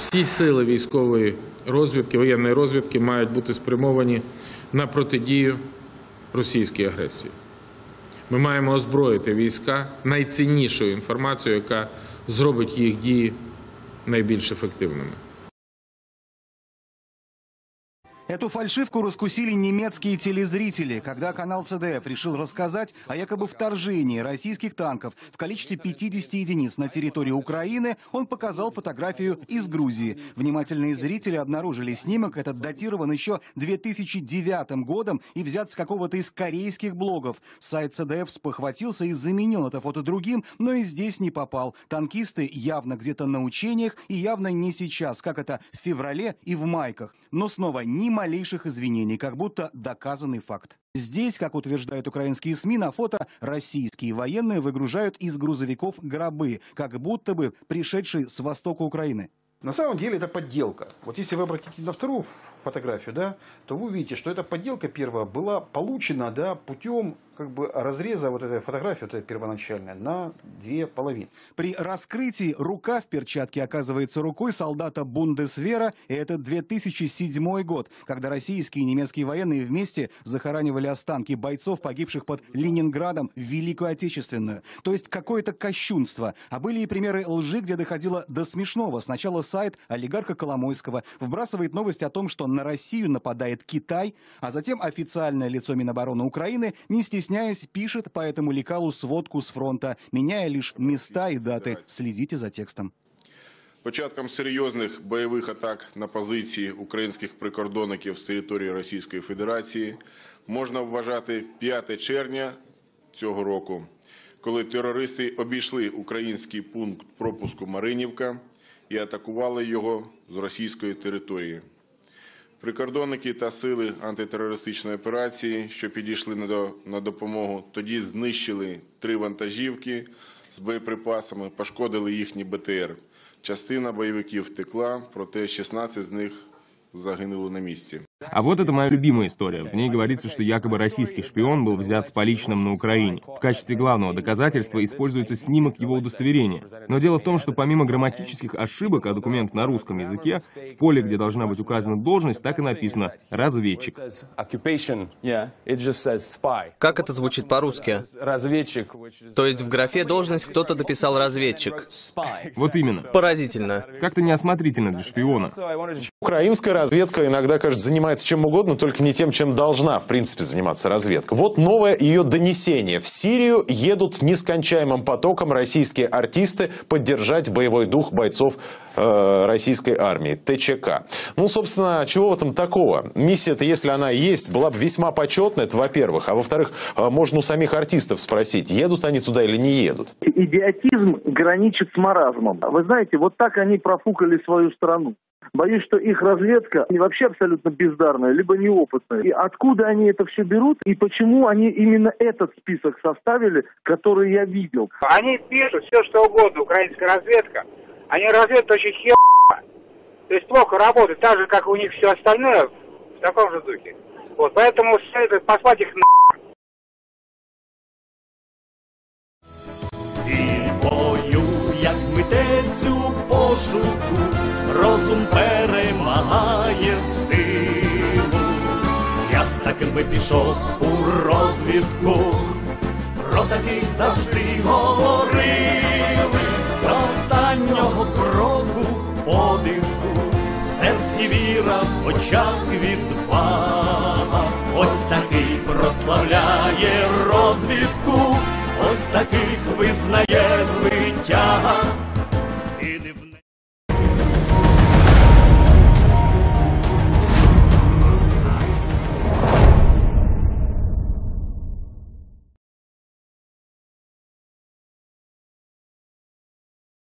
Всі сили військової розвідки, воєнної розвідки мають бути спрямовані на протидію російській агресії. Ми маємо озброїти війська найціннішою інформацією, яка зробить їх дії найбільш ефективними. Эту фальшивку раскусили немецкие телезрители, когда канал ЦДФ решил рассказать о якобы вторжении российских танков в количестве 50 единиц на территорию Украины. Он показал фотографию из Грузии. Внимательные зрители обнаружили снимок, этот датирован еще 2009 годом и взят с какого-то из корейских блогов. Сайт ЦДФ спохватился и заменил это фото другим, но и здесь не попал. Танкисты явно где-то на учениях и явно не сейчас, как это в феврале и в майках. Но снова ни малейших извинений, как будто доказанный факт. Здесь, как утверждают украинские СМИ, на фото российские военные выгружают из грузовиков гробы, как будто бы пришедшие с востока Украины. На самом деле это подделка. Вот если вы обратите на вторую фотографию, да, то вы увидите, что эта подделка первая была получена да, путем как бы разреза вот этой фотографии, вот этой первоначальной, на две половины. При раскрытии рука в перчатке оказывается рукой солдата Бундесвера, и это 2007 год, когда российские и немецкие военные вместе захоранивали останки бойцов, погибших под Ленинградом в Великую Отечественную. То есть какое-то кощунство. А были и примеры лжи, где доходило до смешного. Сначала сайт олигарха Коломойского вбрасывает новость о том, что на Россию нападает Китай, а затем официальное лицо Минобороны Украины, не стесняясь, пишет по этому лекалу сводку с фронта, меняя лишь места и даты. Следите за текстом. Початком серйозних бойових атак на позиції українських прикордонників з території Російської Федерації можна вважати 5 червня цього року, коли терористи обійшли український пункт пропуску Маринівка і атакували його з російської території. Прикордонники та сили антитерористичної операції, що підійшли на до- на допомогу, тоді знищили три вантажівки з боєприпасами, пошкодили їхні БТР. Частина бойовиків втекла, проте 16 з них загинули на місці. А вот это моя любимая история. В ней говорится, что якобы российский шпион был взят с поличным на Украине. В качестве главного доказательства используется снимок его удостоверения. Но дело в том, что помимо грамматических ошибок, а документ на русском языке, в поле, где должна быть указана должность, так и написано «разведчик». Как это звучит по-русски? Разведчик, То есть в графе «должность» кто-то дописал «разведчик». Вот именно. Поразительно. Как-то неосмотрительно для шпиона. Украинская разведка иногда, кажется, занимается чем угодно, только не тем, чем должна, в принципе, заниматься разведка. Вот новое ее донесение. В Сирию едут нескончаемым потоком российские артисты поддержать боевой дух бойцов э, российской армии, ТЧК. Ну, собственно, чего в этом такого? Миссия-то, если она есть, была бы весьма почетная, это во-первых. А во-вторых, э, можно у самих артистов спросить, едут они туда или не едут. идиотизм граничит с маразмом. Вы знаете, вот так они профукали свою страну. Боюсь, что их разведка не вообще абсолютно бездарная, либо неопытная. И откуда они это все берут, и почему они именно этот список составили, который я видел. Они пишут все, что угодно, украинская разведка. Они разведывают очень херово. То есть плохо работают, так же, как у них все остальное, в таком же духе. Вот, поэтому следует послать их на... Вільбою, як митець у пошуку, розум перемагає силу. Я з таким би пішов у розвідку, про таких завжди говорили, до останнього кроку подиху, в серці віра, в очах відвага. Ось такий прославляє розвідку, ось таких визнає звитяга.